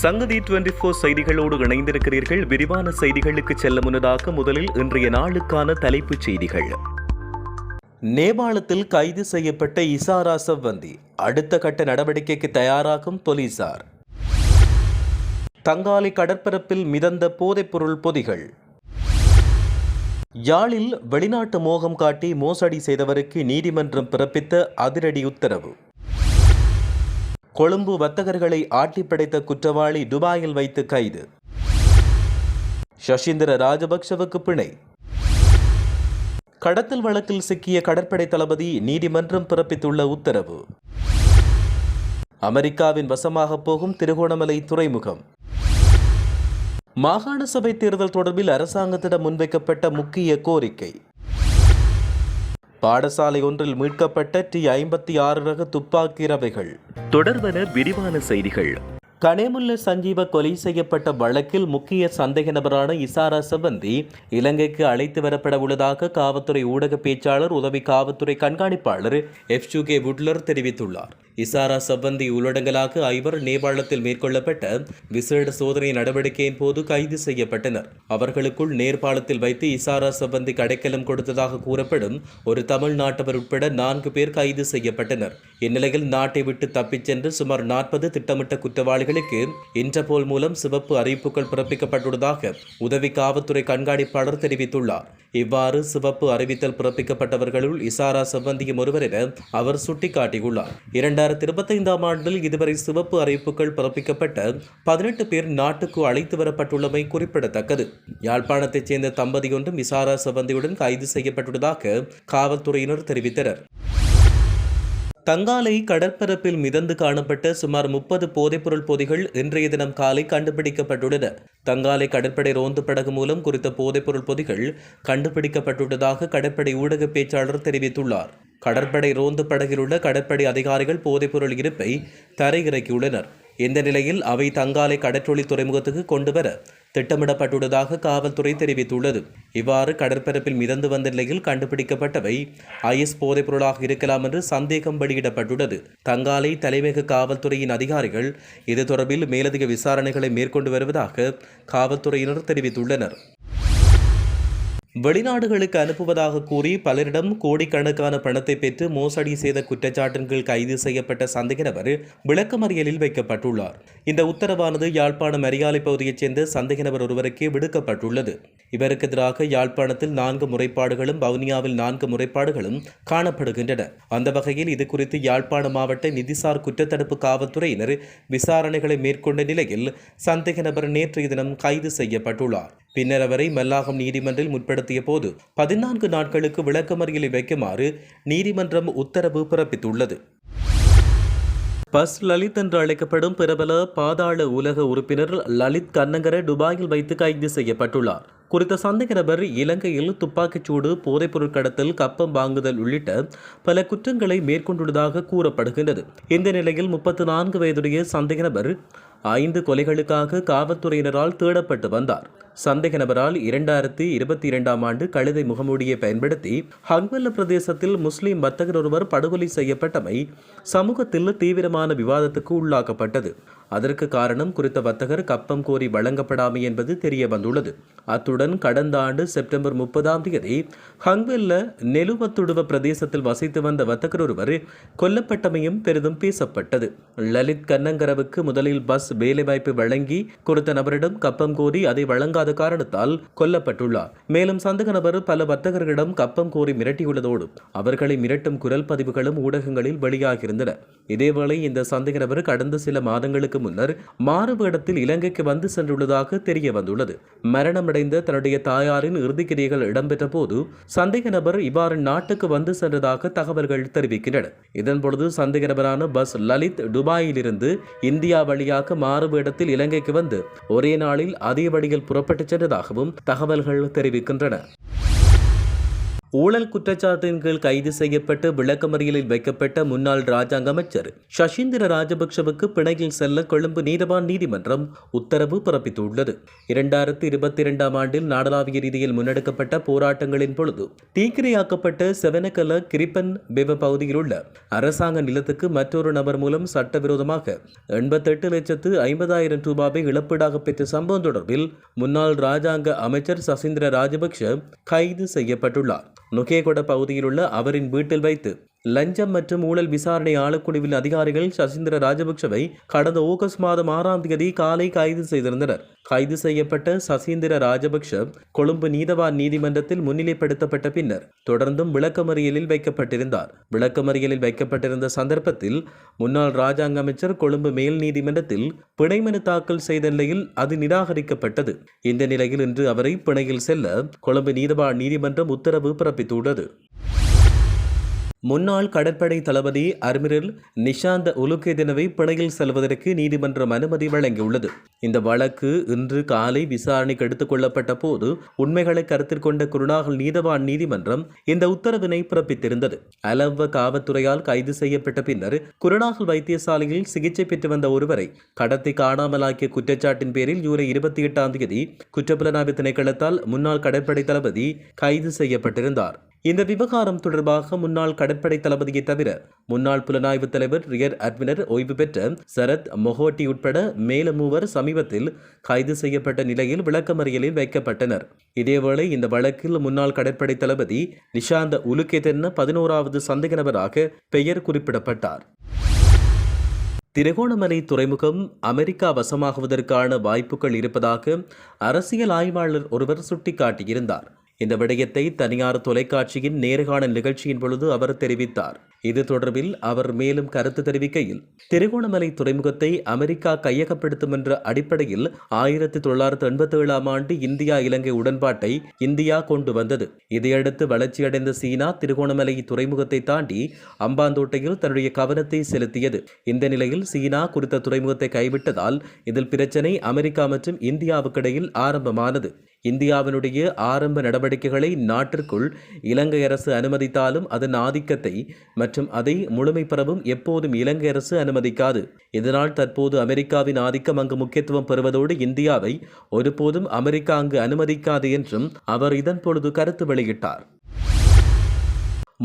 சங்கதி twenty four செய்திகளோடு இணைந்திருக்கிறீர்கள். விரிவான செய்திகளுக்கு செல்ல முன்னதாக முதலில் இன்றைய நாளுக்கான தலைப்புச் செய்திகள். நேபாளத்தில் கைது செய்யப்பட்ட இசாரா சவ்வந்தி அடுத்த கட்ட நடவடிக்கைக்கு தயாராகும் போலீசார். தங்காலி கடற்பரப்பில் மிதந்த போதைப்பொருள் பொதிகள். யாழில் வெளிநாட்டு மோகம் காட்டி மோசடி செய்தவருக்கு நீதிமன்றம் பிறப்பித்த அதிரடி உத்தரவு. கொழும்பு வர்த்தகர்களை ஆட்டி படைத்த குற்றவாளி துபாயில் வைத்து கைது. சஷீந்திர ராஜபக்சவுக்கு பிணை. கடத்தல் வழக்கில் சிக்கிய கடற்படை தளபதி நீதிமன்றம் பிறப்பித்துள்ள உத்தரவு. அமெரிக்காவின் வசமாக போகும் திருகோணமலை துறைமுகம். மாகாண சபை தேர்தல் தொடர்பில் அரசாங்கத்திடம் முன்வைக்கப்பட்ட முக்கிய கோரிக்கை. பாடசாலை ஒன்றில் மீட்கப்பட்ட டி ஐம்பத்தி ஆறு ரக துப்பாக்கி ரவைகள். தொடர்பன விரிவான செய்திகள். கனேமுல்ல சஞ்சீவ கொலை செய்யப்பட்ட வழக்கில் முக்கிய சந்தேக நபரான இசாரா சபந்தி இலங்கைக்கு அழைத்து வரப்பட உள்ளதாக காவல்துறை ஊடக பேச்சாளர் உதவி காவல்துறை கண்காணிப்பாளர் எஃப் கே வுட்லர் தெரிவித்துள்ளார். இசாரா சம்பந்தி உள்ளடங்கலாக ஐவர் நேபாளத்தில் மேற்கொள்ளப்பட்ட விசேட சோதனை நடவடிக்கையின் போது கைது செய்யப்பட்டனர். அவர்களுக்குள் நேபாளத்தில் வைத்து இசாரா சம்பந்தி கடைக்கலம் கொடுத்ததாக கூறப்படும் ஒரு தமிழ்நாட்டவர் உட்பட நான்கு பேர் கைது செய்யப்பட்டனர். இந்நிலையில் நாட்டை விட்டு தப்பிச் சென்று சுமார் நாற்பது திட்டமிட்ட குற்றவாளிகளுக்கு இன்டர்போல் மூலம் சிவப்பு அறிவிப்புகள் பிறப்பிக்கப்பட்டுள்ளதாக உதவி காவல்துறை கண்காணிப்பாளர் தெரிவித்துள்ளார். இவ்வாறு சிவப்பு அறிவித்தல் பிறப்பிக்கப்பட்டவர்களுள் இசாரா செவ்வந்தியும் ஒருவர் என அவர் சுட்டிக்காட்டியுள்ளார். இரண்டாயிரத்தி இருபத்தைந்தாம் ஆண்டில் இதுவரை சிவப்பு அறிவிப்புகள் பிறப்பிக்கப்பட்ட பதினெட்டு பேர் நாட்டுக்கு அழைத்து வரப்பட்டுள்ளமை குறிப்பிடத்தக்கது. யாழ்ப்பாணத்தைச் சேர்ந்த தம்பதியொன்றும் இசாரா செவ்வந்தியுடன் கைது செய்யப்பட்டுள்ளதாக காவல்துறையினர் தெரிவித்தனர். தங்காலை கடற்பரப்பில் மிதந்து காணப்பட்ட சுமார் முப்பது போதைப்பொருள் பொதிகள் இன்றைய தினம் காலை கண்டுபிடிக்கப்பட்டுள்ளன. தங்காலை கடற்படை ரோந்து படகு மூலம் குறித்த போதைப்பொருள் பொதிகள் கண்டுபிடிக்கப்பட்டுள்ளதாக கடற்படை ஊடக பேச்சாளர் தெரிவித்துள்ளார். கடற்படை ரோந்து படகில் உள்ள கடற்படை அதிகாரிகள் போதைப்பொருள் இருப்பை தரையிறக்கியுள்ளனர். இந்த நிலையில் அவை தங்காலை கடற்றொழி துறைமுகத்துக்கு கொண்டுவர திட்டமிடப்பட்டுள்ளதாக காவல்துறை தெரிவித்துள்ளது. இவ்வாறு கடற்பரப்பில் மிதந்து வந்த நிலையில் கண்டுபிடிக்கப்பட்டவை ஐஎஸ் போதைப் பொருளாக இருக்கலாம் என்று சந்தேகம் வெளியிடப்பட்டுள்ளது. தங்காலை தலைமையக காவல்துறையின் அதிகாரிகள் இது தொடர்பில் மேலதிக விசாரணைகளை மேற்கொண்டு வருவதாக காவல்துறையினர் தெரிவித்துள்ளனர். வெளிநாடுகளுக்கு அனுப்புவதாக கூறி பலரிடம் கோடிக்கணக்கான பணத்தை பெற்று மோசடி செய்த குற்றச்சாட்டின் கீழ் கைது செய்யப்பட்ட சந்தேக நபர் விளக்கமறியலில் வைக்கப்பட்டுள்ளார். இந்த உத்தரவானது யாழ்ப்பாணம் அரியாலை பகுதியைச் சேர்ந்த சந்தேக நபர் ஒருவருக்கே விடுக்கப்பட்டுள்ளது. இவருக்கு எதிராக யாழ்ப்பாணத்தில் நான்கு முறைப்பாடுகளும் வவுனியாவில் நான்கு முறைப்பாடுகளும் காணப்படுகின்றன. அந்த வகையில் இது குறித்து யாழ்ப்பாண மாவட்ட நிதிசார் குற்றத்தடுப்பு காவல்துறையினர் விசாரணைகளை மேற்கொண்ட நிலையில் சந்தேக நபர் நேற்றைய தினம் கைது செய்யப்பட்டுள்ளார். பின்னர் அவரை மல்லாகம் நீதிமன்றில் முற்படுத்திய போது பதினான்கு நாட்களுக்கு விளக்கமறியலை வைக்குமாறு நீதிமன்றம் உத்தரவு பிறப்பித்துள்ளது. பஸ் லலித் என்று அழைக்கப்படும் பிரபல பாதாள உலக உறுப்பினர் லலித் கண்ணங்கர துபாயில் வைத்து கைது செய்யப்பட்டுள்ளார். குறித்த சந்தேக நபர் இலங்கையில் துப்பாக்கிச்சூடு போதைப்பொருள் கடத்தல் கப்பம் வாங்குதல் உள்ளிட்ட பல குற்றங்களை மேற்கொண்டுள்ளதாக கூறப்படுகின்றது. இந்த நிலையில் முப்பத்து நான்கு வயதுடைய சந்தேக நபர் ஐந்து கொலைகளுக்காக காவல்துறையினரால் தேடப்பட்டு வந்தார். சந்தேக நபரால் இரண்டாயிரத்தி இருபத்தி இரண்டாம் ஆண்டு கழுதை முகமூடியை பயன்படுத்தி ஹங்வல்ல பிரதேசத்தில் முஸ்லிம் வர்த்தகர் ஒருவர் படுகொலை செய்யப்பட்டமை சமூகத்தில் தீவிரமான விவாதத்துக்கு உள்ளாக்கப்பட்டது. அதற்கு காரணம் குறித்த வர்த்தகர் கப்பம் கோரி வழங்கப்படாமை என்பது தெரிய வந்துள்ளது அத்துடன் கடந்த ஆண்டு செப்டம்பர் முப்பதாம் தேதி ஹங்வெல்ல நெலுவத்துடுவ பிரதேசத்தில் வசித்து வந்த வர்த்தகர் ஒருவர் கொல்லப்பட்டமையும் பெரிதும் பேசப்பட்டது. லலித் கண்ணங்கரவுக்கு முதலில் பஸ் வேலைவாய்ப்பு வழங்கி குறித்த நபரிடம் கப்பம் கோரி அதை வழங்காத காரணத்தால் கொல்லப்பட்டுள்ளார். மேலும் சந்தக நபர் பல வர்த்தகர்களிடம் கப்பம் கோரி மிரட்டியுள்ளதோடு அவர்களை மிரட்டும் குரல் பதிவுகளும் ஊடகங்களில் வெளியாகியிருந்தன. இதேவேளை இந்த சந்தேக நபர் கடந்த சில மாதங்களுக்கு முன்னர் மாறுவேடத்தில் இலங்கைக்கு வந்து சென்றுள்ளதாக தெரிய வந்துள்ளது மரணமடைந்த தன்னுடைய தாயாரின் இறுதிக்கிரியைகள் இடம்பெற்ற போது சந்தேக நபர் இவ்வாறு நாட்டுக்கு வந்து சென்றதாக தகவல்கள் தெரிவிக்கின்றன. இதன்பொழுது சந்தேக நபரான பஸ் லலித் துபாயிலிருந்து இந்தியா வழியாக மாறுவேடத்தில் இலங்கைக்கு வந்து ஒரே நாளில் அதே வழியில் புறப்பட்டுச் சென்றதாகவும் தகவல்கள் தெரிவிக்கின்றன. ஊழல் குற்றச்சாட்டின் கீழ் கைது செய்யப்பட்டு விளக்கமறியலில் வைக்கப்பட்ட முன்னாள் ராஜாங்க அமைச்சர் சசீந்திர ராஜபக்ஷவுக்கு பிணையில் செல்ல கொழும்பு நீதவான் நீதிமன்றம் உத்தரவு பிறப்பித்துள்ளது. இரண்டாயிரத்தி இருபத்தி இரண்டாம் ஆண்டில் நாடளாவிய ரீதியில் முன்னெடுக்கப்பட்ட போராட்டங்களின் பொழுது தீக்கிரையாக்கப்பட்ட செவனகல கிரிப்பன் பெவ பகுதியில் உள்ள அரசாங்க நிலத்துக்கு மற்றொரு நபர் மூலம் சட்டவிரோதமாக எண்பத்தெட்டு லட்சத்து ஐம்பதாயிரம் ரூபாவை இழப்பீடாக பெற்ற சம்பவம் தொடர்பில் முன்னாள் ராஜாங்க அமைச்சர் சசீந்திர ராஜபக்ஷ கைது செய்யப்பட்டுள்ளார். நுகேகொட பகுதியில் உள்ள அவரின் வீட்டில் வைத்து லஞ்சம் மற்றும் ஊழல் விசாரணை ஆளுக்குழுவின் அதிகாரிகள் சசீந்திர ராஜபக்சவை கடந்த ஆகஸ்ட் மாதம் ஆறாம் தேதி காலை கைது செய்திருந்தனர். கைது செய்யப்பட்ட சசீந்திர ராஜபக்ஷ கொழும்பு நீதவான் நீதிமன்றத்தில் முன்னிலைப்படுத்தப்பட்ட பின்னர் தொடர்ந்தும் விளக்கமறியலில் வைக்கப்பட்டிருந்தார். விளக்கமறியலில் வைக்கப்பட்டிருந்த சந்தர்ப்பத்தில் முன்னாள் ராஜாங்க அமைச்சர் கொழும்பு மேல் நீதிமன்றத்தில் பிணைமனு தாக்கல் செய்த நிலையில் அது நிராகரிக்கப்பட்டது. இந்த நிலையில் இன்று அவரை பிணையில் செல்ல கொழும்பு நீதவான் நீதிமன்றம் உத்தரவு பிறப்பித்துள்ளது. முன்னாள் கடற்படை தளபதி அர்மிரல் நிஷாந்த உலுகேதனவை பிணையில் செல்வதற்கு நீதிமன்றம் அனுமதி வழங்கியுள்ளது. இந்த வழக்கு இன்று காலை விசாரணைக்கு எடுத்துக் கொள்ளப்பட்ட போது உண்மைகளை கருத்தில் கொண்ட குருநாகல் நீதவான் நீதிமன்றம் இந்த உத்தரவினை பிறப்பித்திருந்தது. அலவ காவல்துறையால் கைது செய்யப்பட்ட பின்னர் குருநாகல் வைத்தியசாலையில் சிகிச்சை பெற்று வந்த ஒருவரை கடத்தி காணாமலாக்கிய குற்றச்சாட்டின் பேரில் ஜூலை இருபத்தி எட்டாம் தேதி குற்றப்புலனாய்வு திணைக்களத்தால் முன்னாள் கடற்படை தளபதி கைது செய்யப்பட்டிருந்தார். இந்த விவகாரம் தொடர்பாக முன்னாள் கடற்படை தளபதியை தவிர முன்னாள் புலனாய்வு தலைவர் ரியர் அட்மிரல் ஓய்வு பெற்ற சரத் மொஹோட்டி உட்பட மேலும் மூவர் சமீபத்தில் கைது செய்யப்பட்ட நிலையில் விளக்கமறியலில் வைக்கப்பட்டனர். இதேவேளை இந்த வழக்கில் முன்னாள் கடற்படை தளபதி நிஷாந்த உலுக்கேதென்ன பதினோராவது சந்தேக நபராக பெயர் குறிப்பிடப்பட்டார். திருகோணமலை துறைமுகம் அமெரிக்கா வசமாகுவதற்கான வாய்ப்புகள் இருப்பதாக அரசியல் ஆய்வாளர் ஒருவர் சுட்டிக்காட்டியிருந்தார். இந்த விடயத்தை தனியார் தொலைக்காட்சியின் நேர்காணல் நிகழ்ச்சியின் பொழுது அவர் தெரிவித்தார். இது தொடர்பில் அவர் மேலும் கருத்து தெரிவிக்கையில் திருகோணமலை துறைமுகத்தை அமெரிக்கா கையகப்படுத்தும் என்ற அடிப்படையில் ஆயிரத்தி தொள்ளாயிரத்தி எண்பத்தி ஏழாம் ஆண்டு இந்தியா இலங்கை உடன்பாட்டை இந்தியா கொண்டு வந்தது. இதையடுத்து வளர்ச்சியடைந்த சீனா திருகோணமலை துறைமுகத்தை தாண்டி அம்பாந்தோட்டையில் தன்னுடைய கவனத்தை செலுத்தியது. இந்த நிலையில் சீனா குறித்த துறைமுகத்தை கைவிட்டதால் இதில் பிரச்சனை அமெரிக்கா மற்றும் இந்தியாவுக்கிடையில் ஆரம்பமானது. இந்தியாவினுடைய ஆரம்ப நடவடிக்கைகளை நாட்டிற்குள் இலங்கை அரசு அனுமதித்தாலும் அதன் ஆதிக்கத்தை மற்றும் அதை முழுமை பெறவும் எப்போதும் இலங்கை அரசு அனுமதிக்காது. இதனால் தற்போது அமெரிக்காவின் ஆதிக்கம் அங்கு முக்கியத்துவம் பெறுவதோடு இந்தியாவை ஒருபோதும் அமெரிக்கா அங்கு அனுமதிக்காது என்றும் அவர் இதன் பொழுது கருத்து வெளியிட்டார்.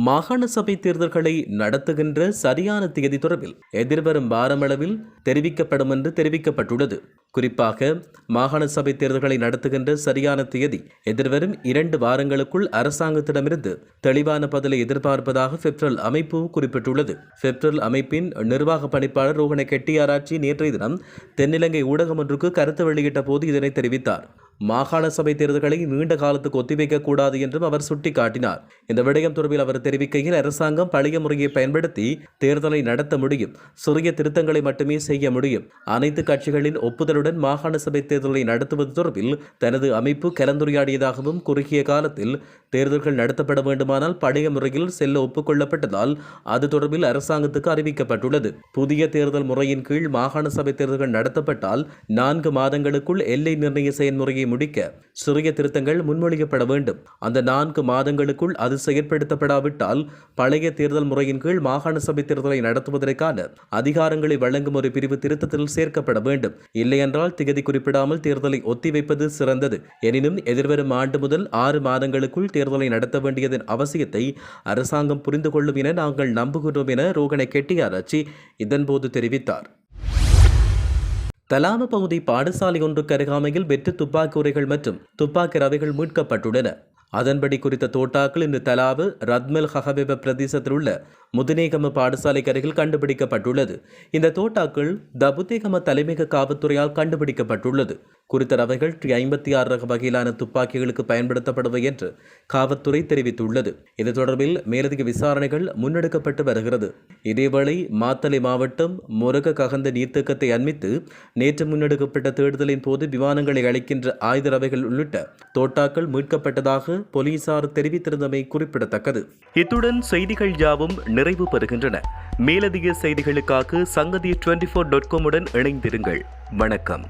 மாகாண சபை தேர்தல்களை நடத்துகின்ற சரியான தேதி தொடர்பில் எதிர்வரும் வாரமளவில் தெரிவிக்கப்படும் என்று தெரிவிக்கப்பட்டுள்ளது. குறிப்பாக மாகாண சபை தேர்தல்களை நடத்துகின்ற சரியான தேதி எதிர்வரும் இரண்டு வாரங்களுக்குள் அரசாங்கத்திடமிருந்து தெளிவான பதிலை எதிர்பார்ப்பதாக பெப்ரல் அமைப்பு குறிப்பிட்டுள்ளது. பெப்ரல் அமைப்பின் நிர்வாக பணிப்பாளர் ரோஹண கெட்டியாராய்ச்சி நேற்றைய தினம் தென்னிலங்கை ஊடகம் ஒன்றுக்கு கருத்து வெளியிட்ட போது இதனை தெரிவித்தார். மாகாண சபை தேர்தல்களை நீண்ட காலத்துக்கு ஒத்திவைக்கக்கூடாது என்றும் அவர் சுட்டிக்காட்டினார். இந்த விடயம் தொடர்பில் அவர் தெரிவிக்கையில் அரசாங்கம் பழைய முறையை பயன்படுத்தி தேர்தலை நடத்த முடியும் சிறிய திருத்தங்களை மட்டுமே செய்ய முடியும். அனைத்து கட்சிகளின் ஒப்புதலுடன் மாகாண சபை தேர்தலை நடத்துவது தொடர்பில் தனது அமைப்பு கலந்துரையாடியதாகவும் குறுகிய காலத்தில் தேர்தல்கள் நடத்தப்பட வேண்டுமானால் பழைய முறையில் செல்ல ஒப்புக்கொள்ளப்பட்டதால் அது தொடர்பில் அரசாங்கத்துக்கு அறிவிக்கப்பட்டுள்ளது. புதிய தேர்தல் முறையின் கீழ் மாகாண சபை தேர்தல்கள் நடத்தப்பட்டால் நான்கு மாதங்களுக்குள் எல்லை நிர்ணய செயல்முறையை முடிக்க சிறிய திருத்தங்கள் முன்மொழியப்பட வேண்டும். அந்த நான்கு மாதங்களுக்குள் அது செயற்படுத்தப்படாவிட்டால் பழைய தேர்தல் முறையின் கீழ் மாகாண சபை தேர்தலை நடத்துவதற்கான அதிகாரங்களை வழங்கும் ஒரு பிரிவு திருத்தத்தில் சேர்க்கப்பட வேண்டும். இல்லையென்றால் திகதி குறிப்பிடாமல் தேர்தலை ஒத்திவைப்பது சிறந்தது. எனினும் எதிர்வரும் ஆண்டு முதல் ஆறு மாதங்களுக்குள் தேர்தலை நடத்த வேண்டியதன் அவசியத்தை அரசாங்கம் புரிந்து கொள்ளும் என நாங்கள் நம்புகிறோம் என ரோகனை கெட்டியாராச்சி இதன்போது தெரிவித்தார். தலாம பகுதி பாடசாலை ஒன்றுக்கு அருகாமையில் வெற்று துப்பாக்கி உரைகள் மற்றும் துப்பாக்கி ரவைகள் மீட்கப்பட்டுள்ளன. அதன்படி குறித்த தோட்டாக்கள் இன்று தலாவு ரத்மல் ஹஹபெப பிரதேசத்தில் உள்ள முதுநேகம பாடசாலைக்கு அருகில் கண்டுபிடிக்கப்பட்டுள்ளது. இந்த தோட்டாக்கள் தபுதேகம தலைமையக காவல்துறையால் கண்டுபிடிக்கப்பட்டுள்ளது. குறித்த ரவைகள் ஐம்பத்தி ஆறு ரக வகையிலான துப்பாக்கிகளுக்கு பயன்படுத்தப்படுவை என்று காவல்துறை தெரிவித்துள்ளது. இது தொடர்பில் மேலதிக விசாரணைகள் முன்னெடுக்கப்பட்டு வருகிறது. இதேவேளை மாத்தலை மாவட்டம் முருக ககந்த நீர்த்தேக்கத்தை அண்மித்து நேற்று முன்னெடுக்கப்பட்ட தேடுதலின் போது விமானங்களை அளிக்கின்ற ஆயுத ரவைகள் உள்ளிட்ட தோட்டாக்கள் மீட்கப்பட்டதாக போலீசார் தெரிவித்திருந்தமை குறிப்பிடத்தக்கது. இத்துடன் செய்திகள் யாவும் நிறைவு பெறுகின்றன. மேலதிக செய்திகளுக்காக சங்கதி டுவெண்டி ஃபோர் டாட் காமுடன் இணைந்திருங்கள். வணக்கம்.